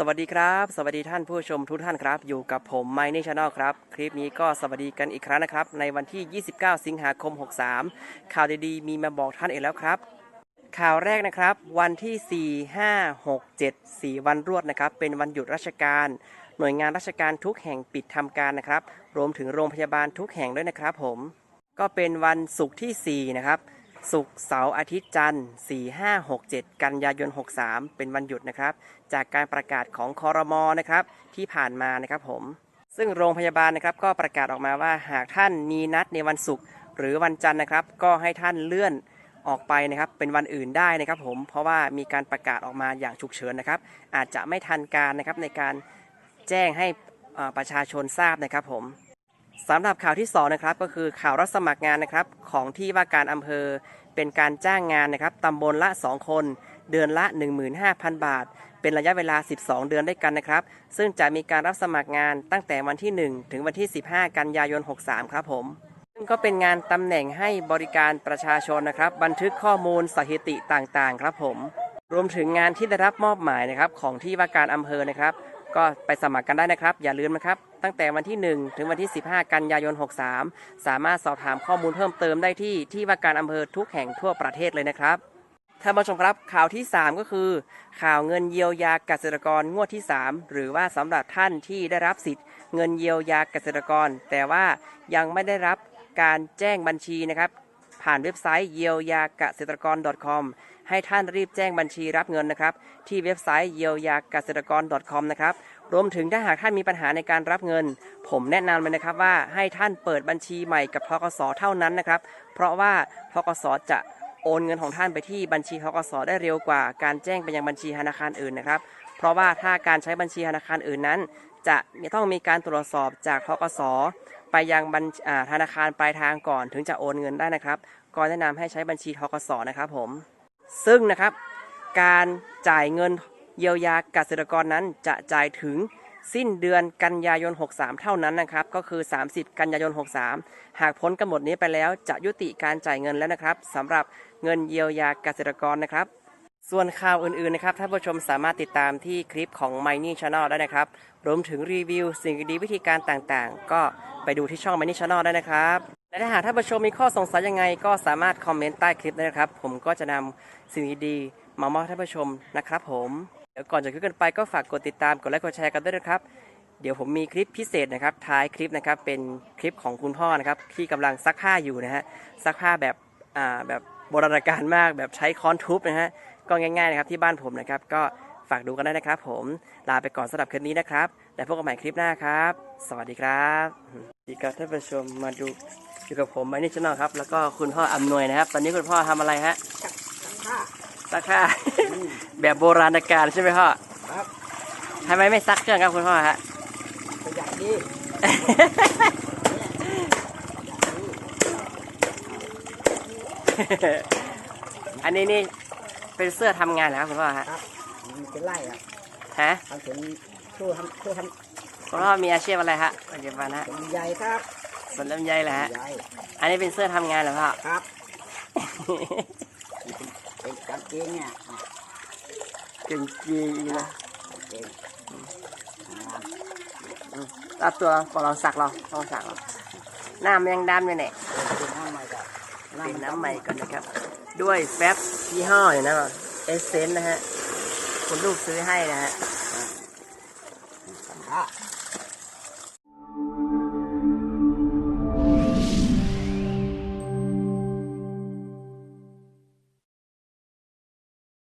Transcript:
สวัสดีครับ สวัสดีท่านผู้ชมทุกท่านครับ อยู่กับผมไมนี่ชาแนลครับ คลิปนี้ก็สวัสดีกันอีกครั้งนะครับ ในวันที่ 29 สิงหาคม 63 ข่าวดีๆ มีมาบอกท่านอีกแล้วครับ ข่าวแรกนะครับ วันที่ 4 5 6 7 4 วันรวดนะครับ เป็นวันหยุดราชการ หน่วยงานราชการทุกแห่งปิดทำการนะครับ รวมถึงโรงพยาบาลทุกแห่งด้วยนะครับผม ก็เป็นวันศุกร์ที่ 4 นะครับ ศุกร์เสาร์อาทิตย์จันทร์ 4 5 6 7 กันยายน 63 เป็นวันหยุดนะครับ จากการประกาศของคอรมอนะครับที่ผ่านมานะครับผม ซึ่งโรงพยาบาลนะครับก็ประกาศออกมาว่าหากท่านมีนัดในวันศุกร์หรือวันจันทร์นะครับ ก็ให้ท่านเลื่อนออกไปนะครับเป็นวันอื่นได้นะครับผมเพราะว่ามีการประกาศออกมาอย่างฉุกเฉินนะครับ อาจจะไม่ทันการนะครับในการแจ้งให้ประชาชนทราบนะครับผม สำหรับข่าวที่2นะครับก็คือข่าวรับสมัครงานนะครับของที่ว่าการอำเภอเป็นการจ้างงานนะครับตำบลละ 2 คน เดือนละ 15,000 บาท เป็นระยะเวลา 12 เดือนด้วยกันนะครับ ซึ่งจะมีการรับสมัครงานตั้งแต่วันที่ 1 ถึงวันที่ 15 กันยายน 63 ครับผมซึ่งก็เป็นงานตำแหน่งให้บริการประชาชนนะครับ บันทึกข้อมูลสถิติต่างๆ ครับผม รวมถึงงานที่ได้รับมอบหมายนะครับของที่ว่าการอำเภอนะครับ ก็ไปสมัครกันได้นะครับ อย่าลืมนะครับ ตั้งแต่วันที่ 1 ถึงวันที่ 15 กันยายน 63 สามารถสอบถามข้อมูลเพิ่มเติมได้ที่ที่ว่าการอำเภอทุกแห่งทั่วประเทศเลยนะครับ ท่านผู้ชมครับข่าวที่ 3 ก็คือ ข่าวเงินเยียวยาเกษตรกรงวดที่ 3 หรือว่าสำหรับท่านที่ได้รับสิทธิ์เงินเยียวยาเกษตรกร แต่ว่ายังไม่ได้รับการแจ้งบัญชีนะครับผ่านเว็บไซต์เยียวยาเกษตรกร .com ให้ท่านรีบแจ้งบัญชีรับเงินนะครับ ที่เว็บไซต์เยียวยาเกษตรกร .com นะครับ รวมถึงถ้าหากท่านมีปัญหาในการรับเงิน ผมแนะนำเลยนะครับว่าให้ท่านเปิดบัญชีใหม่กับทกสเท่านั้นนะครับ เพราะว่าทกสจะโอนเงินของท่านไปที่บัญชีทกสได้เร็วกว่า การแจ้งไปยังบัญชีธนาคารอื่นนะครับ เพราะว่าถ้าการใช้บัญชีธนาคารอื่นนั้น จะต้องมีการตรวจสอบจากทกสไปยังบัญธนาคารปลายทางก่อนถึงจะโอนเงินได้นะครับก็แนะนำให้ใช้บัญชีทกสนะครับผม ซึ่งนะครับการจ่ายเงิน เยียวยาเกษตรกรนั้นจะจ่ายถึงสิ้นเดือนกันยายน 63 เท่านั้นนะครับ ก็คือ 30 กันยายน 63 หากพ้นกำหนดนี้ไปแล้วจะยุติการจ่ายเงินแล้วนะครับสำหรับเงินเยียวยาเกษตรกรนะครับ ส่วนข่าวอื่นๆนะครับท่านผู้ชมสามารถติดตามที่คลิปของ m i n y Channel ได้นะครับ รวมถึงรีวิวสิ่งดีวิธีการต่างๆ ก็ไปดูที่ช่อง m i n y Channel ได้นะครับและถ้าหากท่านผู้ชมมีข้อสงสัยยังไง ก็สามารถคอมเมนต์ใต้คลิปได้นะครับ ผมก็จะนำสิ่งดีๆมามอบให้ท่านผู้ชมนะครับผม ดี๋ยวก่อนจะขึ้นกันไปก็ฝากกดติดตามกดไลค์กดแชร์กันด้วยนะครับ เดี๋ยวผมมีคลิปพิเศษนะครับ ท้ายคลิปนะครับเป็นคลิปของคุณพ่อนะครับที่กำลังซักผ้าอยู่นะฮะซักผ้าแบบอ่าแบบโบราณการมากแบบใช้ค้อนทุบนะฮะก็ง่ายๆนะครับที่บ้านผมนะครับ ก็ฝากดูกันได้นะครับผมลาไปก่อนสำหรับคลิปนี้นะครับ แล้วพบกันใหม่คลิปหน้าครับ สวัสดีครับสวัสดีครับท่านผู้ชมมาดูอยู่กับผมไมนี่ชแนลครับ แล้วก็คุณพ่ออำนวยนะครับ ตอนนี้คุณพ่อทำอะไรฮะ ซักผ้าแบบโบราณการใช่ไหมพ่อครับทำไมไม่ซักเครื่องครับคุณพ่อฮะประหยัดดีอันนี้นี่เป็นเสื้อทำงานเหรอครับคุณพ่อฮะครับมันเป็นไร่อะฮะทำถึงช่วยทำช่วยทคุณพ่อมีอาชีพอะไรฮะปัจจุบันฮะำเป็นใหญ่ครับสวนลำไยเหรอฮะใหญ่อันนี้เป็นเสื้อทำงานเหรอพ่อครับเป็น กางเกงเนี่ยเก่งจริงนะกางเกงอ่าตัดตัวก่อนเราสักเราลองสักเราหน้ามันยังดำอยู่เนี่ยเป็นน้ำใหม่ก่อนเป็นน้ำใหม่ก่อนนะครับ ด้วยแฟบยี่ห้อเนี่ยนะเอเซนนะฮะคุณลูกซื้อให้นะฮะอะ